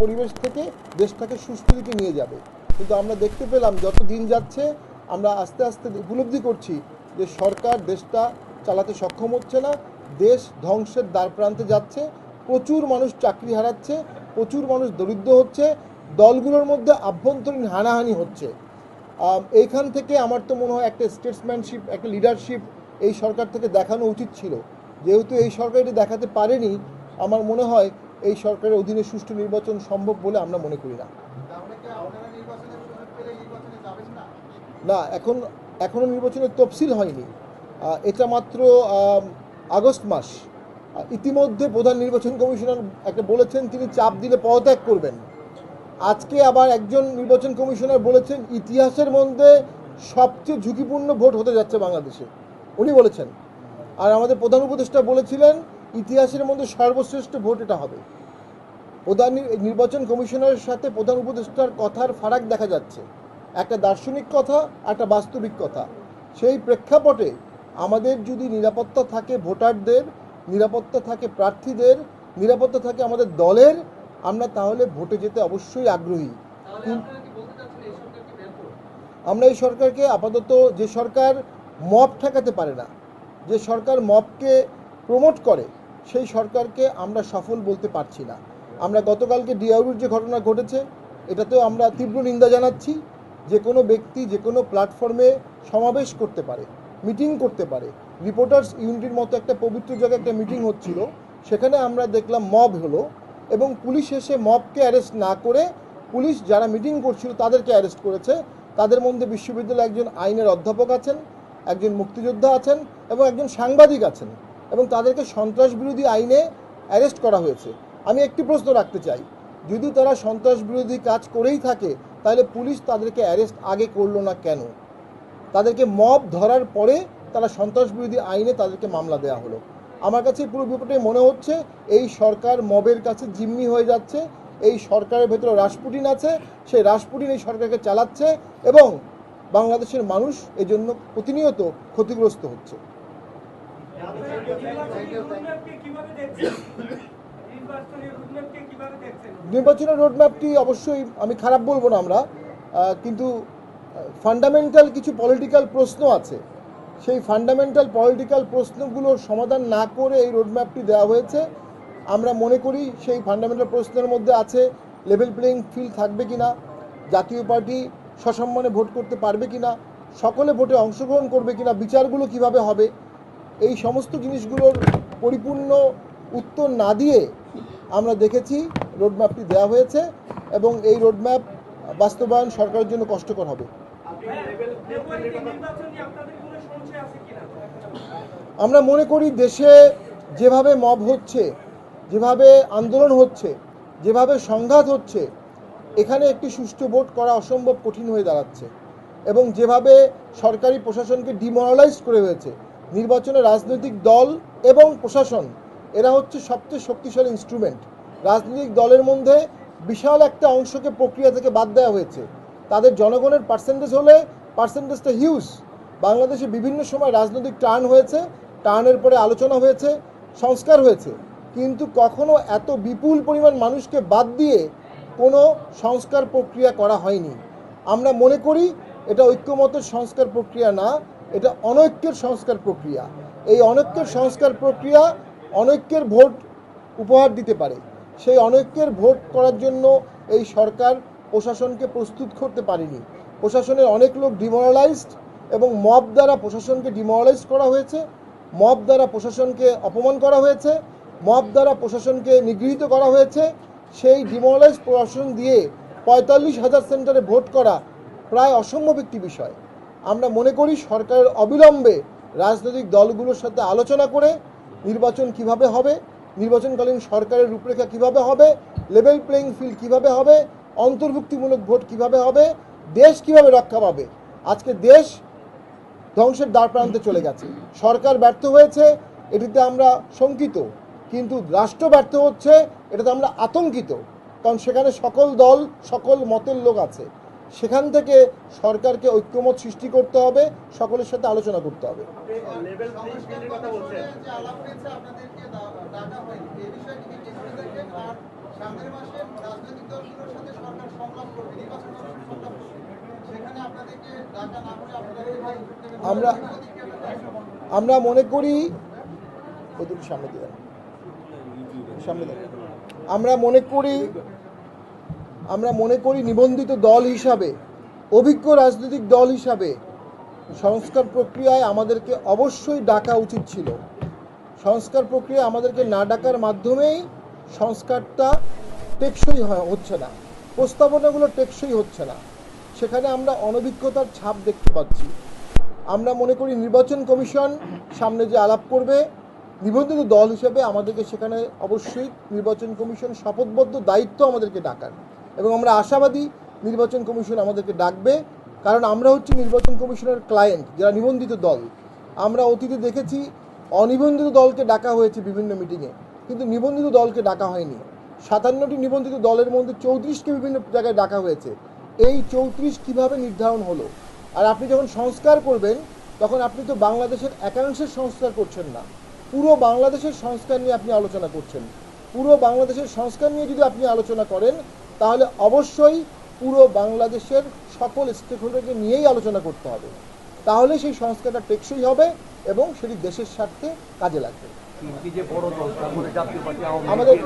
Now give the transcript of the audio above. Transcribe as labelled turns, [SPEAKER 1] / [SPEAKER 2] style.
[SPEAKER 1] পরিবেশ থেকে দেশটাকে সুস্থ দিকে নিয়ে যাবে। কিন্তু আমরা দেখতে পেলাম যত দিন যাচ্ছে, আমরা আস্তে আস্তে উপলব্ধি করছি যে সরকার দেশটা চালাতে সক্ষম হচ্ছে না, দেশ ধ্বংসের দ্বার প্রান্তে যাচ্ছে, প্রচুর মানুষ চাকরি হারাচ্ছে, প্রচুর মানুষ দরিদ্র হচ্ছে, দলগুলোর মধ্যে আভ্যন্তরীণ হানাহানি হচ্ছে। এইখান থেকে আমার তো মনে হয় একটা স্টেটসম্যানশিপ একটা লিডারশিপ এই সরকার থেকে দেখানো উচিত ছিল। যেহেতু এই সরকার এটি দেখাতে পারেনি, আমার মনে হয় এই সরকারের অধীনে সুষ্ঠু নির্বাচন সম্ভব বলে আমরা মনে করি না।
[SPEAKER 2] না,
[SPEAKER 1] এখন এখনও নির্বাচনের তফসিল হয়নি। এটা মাত্র আগস্ট মাস। ইতিমধ্যে প্রধান নির্বাচন কমিশনার একটা বলেছেন, তিনি চাপ দিলে পদত্যাগ করবেন। আজকে আবার একজন নির্বাচন কমিশনার বলেছেন, ইতিহাসের মধ্যে সবচেয়ে ঝুঁকিপূর্ণ ভোট হতে যাচ্ছে বাংলাদেশে। উনি বলেছেন। আর আমাদের প্রধান উপদেষ্টা বলেছিলেন ইতিহাসের মধ্যে সর্বশ্রেষ্ঠ ভোট এটা হবে। প্রধান নির্বাচন কমিশনারের সাথে প্রধান উপদেষ্টার কথার ফারাক দেখা যাচ্ছে। একটা দার্শনিক কথা একটা বাস্তবিক কথা। সেই প্রেক্ষাপটে আমাদের যদি নিরাপত্তা থাকে ভোটারদের নিরাপত্তা থাকে প্রার্থীদের নিরাপত্তা থাকে আমাদের দলের আমরা তাহলে ভোটে যেতে অবশ্যই আগ্রহী। আমরা এই সরকারকে আপাতত যে সরকার মপ ঠেকাতে পারে না যে সরকার মপকে প্রমোট করে সেই সরকারকে আমরা সফল বলতে পারছি না। আমরা গতকালকে ডিআউরুর যে ঘটনা ঘটেছে, এটাতেও আমরা তীব্র নিন্দা জানাচ্ছি যে কোনো ব্যক্তি যে কোনো প্ল্যাটফর্মে সমাবেশ করতে পারে, মিটিং করতে পারে। রিপোর্টার্স ইউনিটির মতো একটা পবিত্র জায়গায় একটা মিটিং হচ্ছিল, সেখানে আমরা দেখলাম মব হলো এবং পুলিশ এসে মবকে অ্যারেস্ট না করে পুলিশ যারা মিটিং করছিল তাদেরকে অ্যারেস্ট করেছে। তাদের মধ্যে বিশ্ববিদ্যালয়ে একজন আইনের অধ্যাপক আছেন, একজন মুক্তিযোদ্ধা আছেন এবং একজন সাংবাদিক আছেন। এবং তাদেরকে সন্ত্রাস বিরোধী আইনে অ্যারেস্ট করা হয়েছে। আমি একটি প্রশ্ন রাখতে চাই। যদি তারা সন্ত্রাস বিরোধী কাজ করেই থাকে, তাহলে পুলিশ তাদেরকে অ্যারেস্ট আগে করল না কেন? তাদেরকে মব ধরার পরে তারা সন্ত্রাস বিরোধী আইনে তাদেরকে মামলা দেওয়া হলো। আমার কাছে পুরো ব্যাপারটা মনে হচ্ছে, এই সরকার মবের কাছে জিম্মি হয়ে যাচ্ছে, এই সরকারের ভেতরে রাসপুটিন আছে, সেই রাসপুটিন এই সরকারকে চালাচ্ছে এবং বাংলাদেশের মানুষ এজন্য প্রতিনিয়ত ক্ষতিগ্রস্ত হচ্ছে।
[SPEAKER 3] নির্বাচনের
[SPEAKER 1] রোডম্যাপটি অবশ্যই আমি খারাপ বলব না আমরা কিন্তু ফান্ডামেন্টাল কিছু পলিটিক্যাল প্রশ্ন আছে। সেই ফান্ডামেন্টাল পলিটিক্যাল প্রশ্নগুলোর সমাধান না করে এই রোডম্যাপটি দেওয়া হয়েছে। আমরা মনে করি সেই ফান্ডামেন্টাল প্রশ্নের মধ্যে আছে লেভেল প্লেইং ফিল্ড থাকবে কি না জাতীয় পার্টি সসম্মানে ভোট করতে পারবে কিনা, সকলে ভোটে অংশগ্রহণ করবে কিনা, বিচারগুলো কীভাবে হবে এই সমস্ত জিনিসগুলোর পরিপূর্ণ উত্তর না দিয়ে আমরা দেখেছি রোডম্যাপটি দেওয়া হয়েছে এবং এই রোডম্যাপ বাস্তবায়ন সরকারের জন্য কষ্টকর হবে। আমরা মনে করি দেশে যেভাবে মব হচ্ছে, যেভাবে আন্দোলন হচ্ছে, যেভাবে সংঘাত হচ্ছে, এখানে একটি সুষ্ঠু ভোট করা অসম্ভব কঠিন হয়ে দাঁড়াচ্ছে এবং যেভাবে সরকারি প্রশাসনকে ডিমোরালাইজ করে হয়েছে নির্বাচনে রাজনৈতিক দল এবং প্রশাসন, এরা হচ্ছে সবচেয়ে শক্তিশালী ইনস্ট্রুমেন্ট রাজনৈতিক দলের মধ্যে বিশাল একটা অংশকে প্রক্রিয়া থেকে বাদ দেওয়া হয়েছে। তাদের জনগণের পার্সেন্টেজ হলে পার্সেন্টেজটা হিউজ বাংলাদেশে বিভিন্ন সময় রাজনৈতিক টার্ন হয়েছে, টার্নের পরে আলোচনা হয়েছে, সংস্কার হয়েছে। কিন্তু কখনো এত বিপুল পরিমাণ মানুষকে বাদ দিয়ে কোনো সংস্কার প্রক্রিয়া করা হয়নি। আমরা মনে করি এটা ঐক্যমতের সংস্কার প্রক্রিয়া না এটা অনৈক্যের সংস্কার প্রক্রিয়া। এই অনৈক্যের সংস্কার প্রক্রিয়া অনৈক্যের ভোট উপহার দিতে পারে। সেই অনৈক্যের ভোট করার জন্য এই সরকার প্রশাসনকে প্রস্তুত করতে পারেনি। প্রশাসনের অনেক লোক ডিমোরালাইজড এবং মব দ্বারা প্রশাসনকে ডিমোরালাইজ করা হয়েছে মব দ্বারা প্রশাসনকে অপমান করা হয়েছে মব দ্বারা প্রশাসনকে নিগৃহীত করা হয়েছে। সেই ডিমোরালাইজ প্রশাসন দিয়ে পঁয়তাল্লিশ হাজার সেন্টারে ভোট করা প্রায় অসম্ভব একটি বিষয়। আমরা মনে করি সরকারের অবিলম্বে রাজনৈতিক দলগুলোর সাথে আলোচনা করে নির্বাচন কীভাবে হবে, নির্বাচনকালীন সরকারের রূপরেখা কীভাবে হবে লেভেল প্লেইং ফিল্ড কীভাবে হবে, অন্তর্ভুক্তিমূলক ভোট কীভাবে হবে, দেশ কীভাবে রক্ষা পাবে। আজকে দেশ ধ্বংসের দ্বার প্রান্তে চলে গেছে। সরকার ব্যর্থ হয়েছে, এটিতে আমরা শঙ্কিত। কিন্তু রাষ্ট্র ব্যর্থ হচ্ছে, এটাতে আমরা আতঙ্কিত। কারণ সেখানে সকল দল, সকল মতের লোক আছে। সেখান থেকে সরকারকে ঐক্যমত সৃষ্টি করতে হবে সকলের সাথে আলোচনা করতে হবে। আমরা আমরা মনে করি সামনে দিয়ে সামনে আমরা মনে করি আমরা মনে করি নিবন্ধিত দল হিসাবে, অভিজ্ঞ রাজনৈতিক দল হিসাবে সংস্কার প্রক্রিয়ায় আমাদেরকে অবশ্যই ডাকা উচিত ছিল। সংস্কার প্রক্রিয়া আমাদেরকে না ডাকার মাধ্যমেই সংস্কারটা টেকসই হচ্ছে না। প্রস্তাবনাগুলো টেকসই হচ্ছে না। সেখানে আমরা অনভিজ্ঞতার ছাপ দেখতে পাচ্ছি। আমরা মনে করি নির্বাচন কমিশন সামনে যে আলাপ করবে, নিবন্ধিত দল হিসেবে আমাদেরকে সেখানে অবশ্যই নির্বাচন কমিশন শপথবদ্ধ দায়িত্ব আমাদেরকে ডাকার। এবং আমরা আশাবাদী নির্বাচন কমিশন আমাদেরকে ডাকবে। কারণ আমরা হচ্ছে নির্বাচন কমিশনের ক্লায়েন্ট যারা নিবন্ধিত দল। আমরা অতীতে দেখেছি অনিবন্ধিত দলকে ডাকা হয়েছে বিভিন্ন মিটিংয়ে কিন্তু নিবন্ধিত দলকে ডাকা হয়নি। সাতান্নটি নিবন্ধিত দলের মধ্যে চৌত্রিশকে বিভিন্ন জায়গায় ডাকা হয়েছে। এই চৌত্রিশ কীভাবে নির্ধারণ হলো? আর আপনি যখন সংস্কার করবেন, তখন আপনি তো বাংলাদেশের একাংশের সংস্কার করছেন না। পুরো বাংলাদেশের সংস্কার নিয়ে আপনি আলোচনা করছেন। পুরো বাংলাদেশের সংস্কার নিয়ে যদি আপনি আলোচনা করেন তাহলে অবশ্যই পুরো বাংলাদেশের সকল স্টেক হোল্ডারকে নিয়েই আলোচনা করতে হবে। তাহলে সেই সংস্কারটা টেকসই হবে এবং সেটি দেশের স্বার্থে কাজে লাগবে। আমাদের